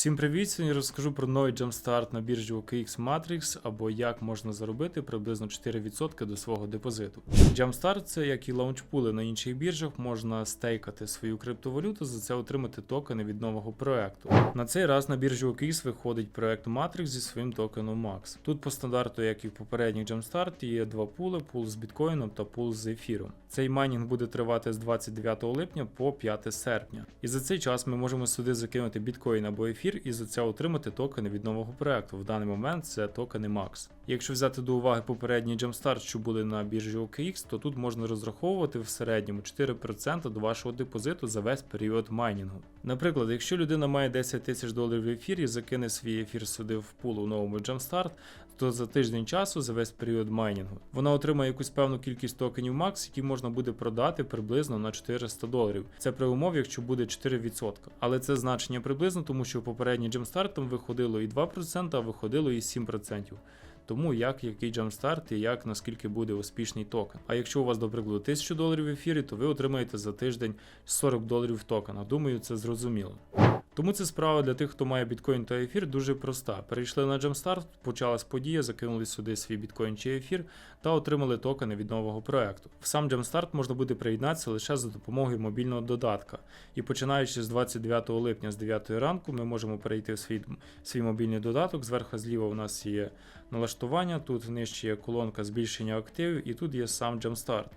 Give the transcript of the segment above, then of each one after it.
Всім привіт! Сьогодні розкажу про новий джамстарт на біржі OKX Matrix або як можна заробити приблизно 4% до свого депозиту. Jumpstart це як і лаунчпули на інших біржах, можна стейкати свою криптовалюту, за це отримати токени від нового проекту. На цей раз на біржі OKX виходить проект Matrix зі своїм токеном MAX. Тут по стандарту, як і в попередніх Jumpstart, є два пули: пул з біткоїном та пул з ефіром. Цей майнінг буде тривати з 29 липня по 5 серпня. І за цей час ми можемо сюди закинути біткоін або ефір і за це отримати токени від нового проекту. В даний момент це токени MAX. Якщо взяти до уваги попередні Jumpstart, що були на біржі OKX, то тут можна розраховувати в середньому 4% до вашого депозиту за весь період майнінгу. Наприклад, якщо людина має 10 тисяч доларів в ефірі закине свій ефір сюди в пул у новому Jumpstart, то за тиждень часу за весь період майнінгу вона отримає якусь певну кількість токенів MAX, які можна буде продати приблизно на 400 доларів. Це при умові, якщо буде 4%. Але це значення приблизно, тому що попередній джемстартом виходило і 2%, а виходило і 7%. Тому як який джамстарт і як наскільки буде успішний токен. А якщо у вас, до прикладу, 1000 доларів в ефірі, то ви отримаєте за тиждень 40 доларів токена. Думаю, це зрозуміло. Тому це справа для тих, хто має біткоін та ефір, дуже проста. Перейшли на Jumpstart, почалась подія, закинули сюди свій біткоін чи ефір та отримали токени від нового проекту. В сам Jumpstart можна буде приєднатися лише за допомогою мобільного додатка. І починаючи з 29 липня з 9 ранку, ми можемо перейти в свій, свій мобільний додаток. Зверху зліва у нас є налаштування, тут нижче є колонка збільшення активів, і тут є сам Jumpstart.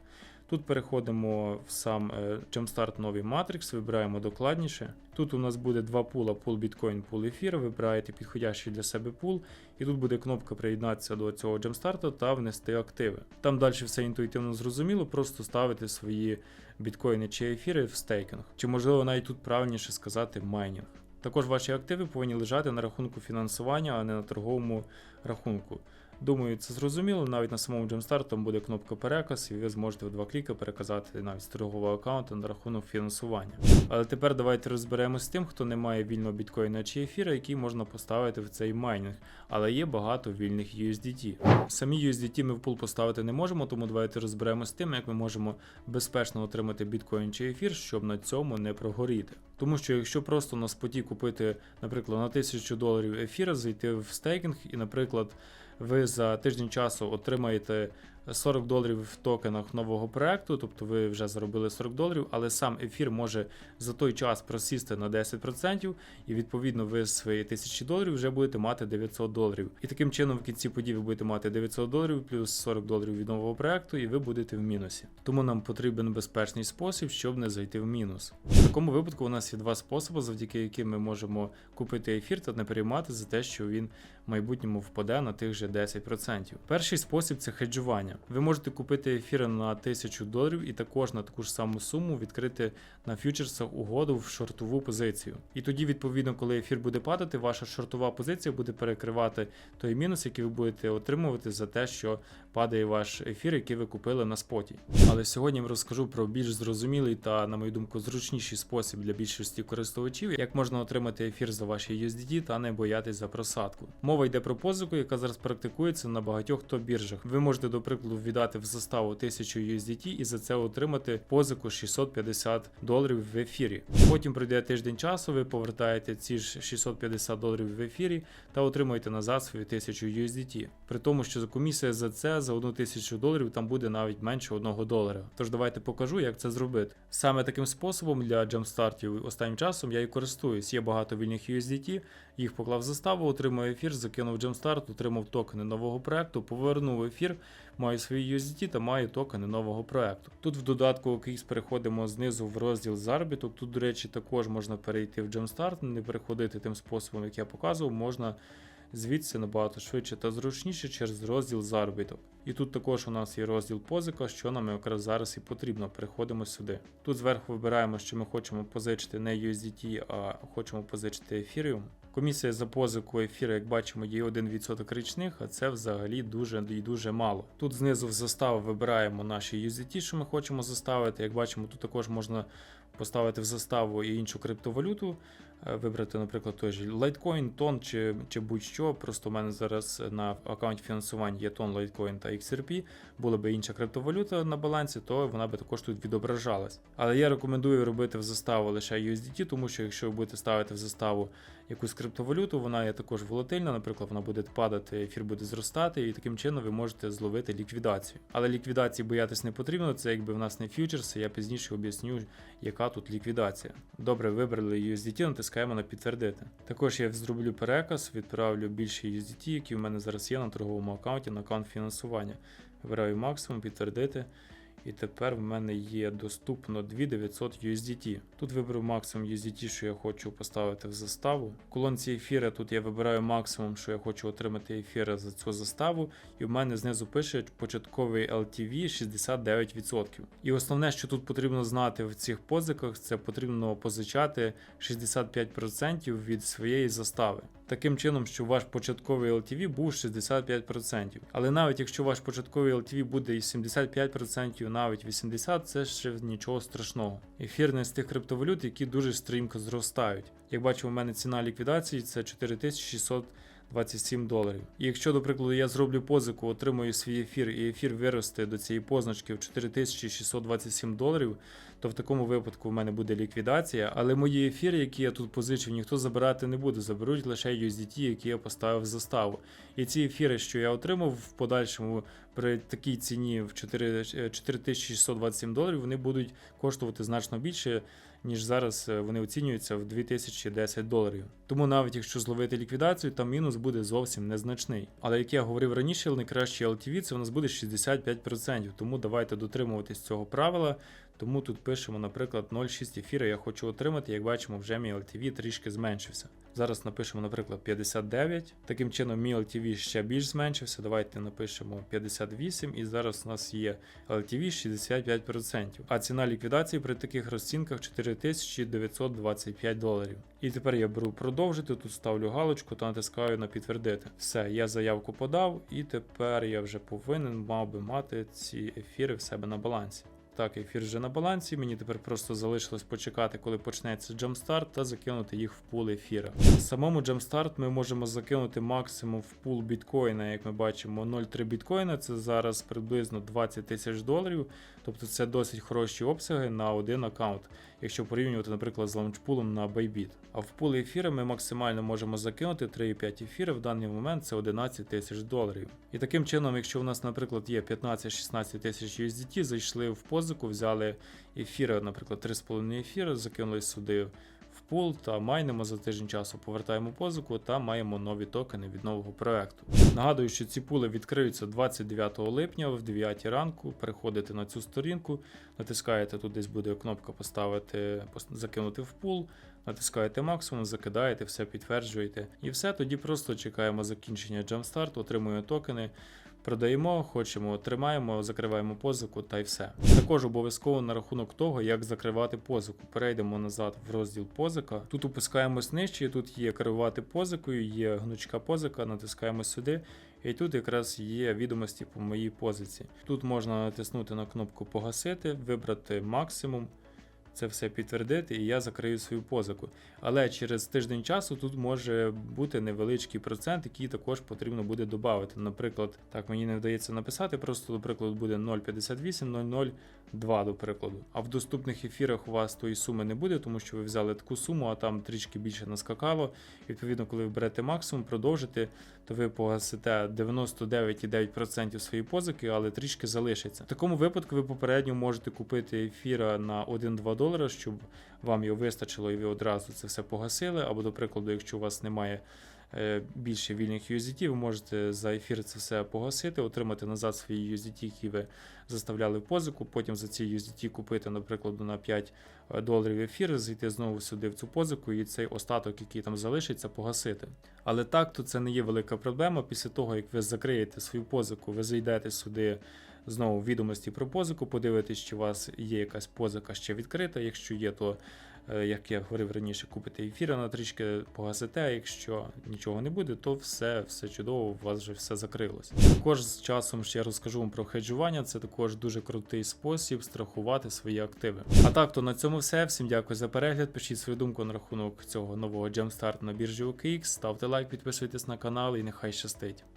Тут переходимо в сам е, Jumpstart новий Matrix, вибираємо докладніше. Тут у нас буде два пула: пул біткоін, пул ефір. Вибираєте підходящий для себе пул, і тут буде кнопка приєднатися до цього Jumpstart та внести активи. Там далі все інтуїтивно зрозуміло, просто ставити свої біткоїни чи ефіри в стейкінг. Чи можливо навіть тут правильніше сказати майнінг. Також ваші активи повинні лежати на рахунку фінансування, а не на торговому рахунку. Думаю, це зрозуміло. Навіть на самому Jumpstart там буде кнопка переказ, і ви зможете в два кліки переказати навіть з торгового аккаунту на рахунок фінансування. Але тепер давайте розберемось з тим, хто не має вільного біткоїна чи ефіра, який можна поставити в цей майнінг. Але є багато вільних USDT. Самі USDT ми в пул поставити не можемо, тому давайте розберемось з тим, як ми можемо безпечно отримати біткоін чи ефір, щоб на цьому не прогоріти. Тому що якщо просто на споті купити, наприклад, на 1000 доларів ефіра, зайти в стейкінг і, наприклад, ви за тиждень часу отримаєте 40 доларів в токенах нового проекту, тобто ви вже заробили 40 доларів, але сам ефір може за той час просісти на 10%, і відповідно ви з своєї 1000 доларів вже будете мати 900 доларів. І таким чином в кінці подій ви будете мати 900 доларів плюс 40 доларів від нового проекту, і ви будете в мінусі. Тому нам потрібен безпечний спосіб, щоб не зайти в мінус. В такому випадку у нас є два способи, завдяки яким ми можемо купити ефір та не переймати за те, що він в майбутньому впаде на тих же 10%. Перший спосіб це хеджування. Ви можете купити ефір на 1000 доларів і також на таку ж саму суму відкрити на фьючерсах угоду в шортову позицію. І тоді, відповідно, коли ефір буде падати, ваша шортова позиція буде перекривати той мінус, який ви будете отримувати за те, що падає ваш ефір, який ви купили на споті. Але сьогодні я розкажу про більш зрозумілий та, на мою думку, зручніший спосіб для більшості користувачів, як можна отримати ефір за ваші USDT та не боятись за просадку. Мова йде про позику, яка зараз практикується на багатьох топ-біржах. Ви можете, до прикладу, віддати в заставу 1000 USDT і за це отримати позику 650 доларів в ефірі. Потім пройде тиждень часу, ви повертаєте ці ж 650 доларів в ефірі та отримуєте назад свою 1000 USDT. При тому, що комісія за це за 1000 доларів там буде навіть менше 1 долара. Тож давайте покажу, як це зробити. Саме таким способом для джамстартів останнім часом я і користуюсь. Є багато вільних USDT, їх поклав в заставу, отримав ефір, закинув джамстарт, отримав токени нового проекту, повернув ефір, маю свої USDT та маю токени нового проекту. Тут в додатку OKX переходимо знизу в розділ заробіток. Тут, до речі, також можна перейти в Jumpstart, не переходити тим способом, як я показував, можна звідси набагато швидше та зручніше через розділ заробіток. І тут також у нас є розділ позика, що нам якраз зараз і потрібно. Переходимо сюди. Тут зверху вибираємо, що ми хочемо позичити не USDT, а хочемо позичити Ethereum. Комісія за позику ефіру, як бачимо, є 1% річних, а це взагалі дуже і дуже мало. Тут знизу в заставу вибираємо наші USDT, що ми хочемо заставити. Як бачимо, тут також можна поставити в заставу і іншу криптовалюту. Е, вибрати, наприклад, той же Litecoin, тон чи, чи будь-що. Просто в мене зараз на аккаунті фінансування є тон Litecoin та XRP. Була би інша криптовалюта на балансі, то вона би також тут відображалась. Але я рекомендую робити в заставу лише USDT, тому що якщо ви будете ставити в заставу якусь криптовалюту, вона є також волатильна, наприклад, вона буде падати, ефір буде зростати, і таким чином ви можете зловити ліквідацію. Але ліквідації боятись не потрібно, це якби в нас не фьючерси, я пізніше об'ясню, яка тут ліквідація. Добре, вибрали USDT, натискаємо на підтвердити. Також я зроблю переказ, відправлю більше USDT, які в мене зараз є на торговому аккаунті, на аккаунт фінансування. Вибираю максимум, підтвердити. І тепер в мене є доступно 2900 USDT. Тут виберу максимум USDT, що я хочу поставити в заставу. В колонці ефіра тут я вибираю максимум, що я хочу отримати ефіра за цю заставу, і в мене знизу пише початковий LTV 69%. І основне, що тут потрібно знати в цих позиках, це потрібно позичати 65% від своєї застави. Таким чином, що ваш початковий LTV був 65%. Але навіть якщо ваш початковий LTV буде і 75%, навіть 80%, це ще нічого страшного. Ефір не з тих криптовалют, які дуже стрімко зростають. Як бачимо, у мене ціна ліквідації це 4600 27 доларів. І якщо, до прикладу, я зроблю позику, отримую свій ефір, і ефір виросте до цієї позначки в 4627 доларів, то в такому випадку в мене буде ліквідація. Але мої ефіри, які я тут позичив, ніхто забирати не буде. Заберуть лише USDT, які я поставив в заставу. І ці ефіри, що я отримав в подальшому при такій ціні в 4 4627 доларів, вони будуть коштувати значно більше. Ніж зараз е, вони оцінюються в 2010 доларів. Тому навіть якщо зловити ліквідацію, там мінус буде зовсім незначний. Але як я говорив раніше, найкращий LTV це у нас буде 65%. Тому давайте дотримуватись цього правила. Тому тут пишемо, наприклад, 0,6 ефіра я хочу отримати. Як бачимо, вже мій LTV трішки зменшився. Зараз напишемо, наприклад, 59. Таким чином, мій LTV ще більш зменшився. Давайте напишемо 58, і зараз у нас є LTV 65%. А ціна ліквідації при таких розцінках 4925 доларів. І тепер я беру продовжити, тут ставлю галочку та натискаю на підтвердити. Все, я заявку подав, і тепер я вже повинен мав би мати ці ефіри в себе на балансі. Так, ефір вже на балансі. Мені тепер просто залишилось почекати, коли почнеться джамстарт, та закинути їх в пул ефіра. Самому джамстарт ми можемо закинути максимум в пул біткоїна, як ми бачимо, 0,3 біткоїна. Це зараз приблизно 20 тисяч доларів. Тобто це досить хороші обсяги на один аккаунт, якщо порівнювати, наприклад, з лаунчпулом на Bybit. А в пул ефіра ми максимально можемо закинути 3,5 ефіри. В даний момент це 11 тисяч доларів. І таким чином, якщо у нас, наприклад, є 15-16 тисяч USDT, зайшли в позику, взяли ефіри, наприклад, 3,5 ефіри, закинули сюди в пул та майнимо за тиждень часу, повертаємо позику та маємо нові токени від нового проекту. Нагадую, що ці пули відкриються 29 липня в 9 ранку. Переходите на цю сторінку, натискаєте тут десь буде кнопка поставити, закинути в пул. Натискаєте максимум, закидаєте, все підтверджуєте. І все, тоді просто чекаємо закінчення джамстарту, отримуємо токени, продаємо, хочемо, тримаємо, закриваємо позику та й все. Також обов'язково на рахунок того, як закривати позику. Перейдемо назад в розділ позика. Тут опускаємось нижче, тут є керувати позикою, є гнучка позика, натискаємо сюди. І тут якраз є відомості по моїй позиції. Тут можна натиснути на кнопку погасити, вибрати максимум, це все підтвердити, і я закрию свою позику. Але через тиждень часу тут може бути невеличкий процент, який також потрібно буде додати. Наприклад, так мені не вдається написати, просто, до прикладу, буде 0,58, 0,02, до прикладу. А в доступних ефірах у вас тої суми не буде, тому що ви взяли таку суму, а там трішки більше наскакало. Відповідно, коли ви берете максимум, продовжите, то ви погасите 99,9% своєї позики, але трішки залишиться. В такому випадку ви попередньо можете купити ефіра на 1-2 долара, щоб вам його вистачило і ви одразу це все погасили. Або, до прикладу, якщо у вас немає більше вільних USDT, ви можете за ефір це все погасити, отримати назад свої USDT, які ви заставляли в позику. Потім за ці USDT купити, наприклад, на 5 доларів ефір, зайти знову сюди в цю позику і цей остаток, який там залишиться, погасити. Але так, то це не є велика проблема. Після того, як ви закриєте свою позику, ви зайдете сюди знову відомості про позику, подивитись, чи у вас є якась позика ще відкрита. Якщо є, то е, як я говорив раніше, купите ефіра на трішки погасите. А якщо нічого не буде, то все, все чудово, у вас вже все закрилось. Також з часом ще розкажу вам про хеджування. Це також дуже крутий спосіб страхувати свої активи. А так, то на цьому все. Всім дякую за перегляд. Пишіть свою думку на рахунок цього нового Jumpstart на біржі OKX. Ставте лайк, підписуйтесь на канал і нехай щастить.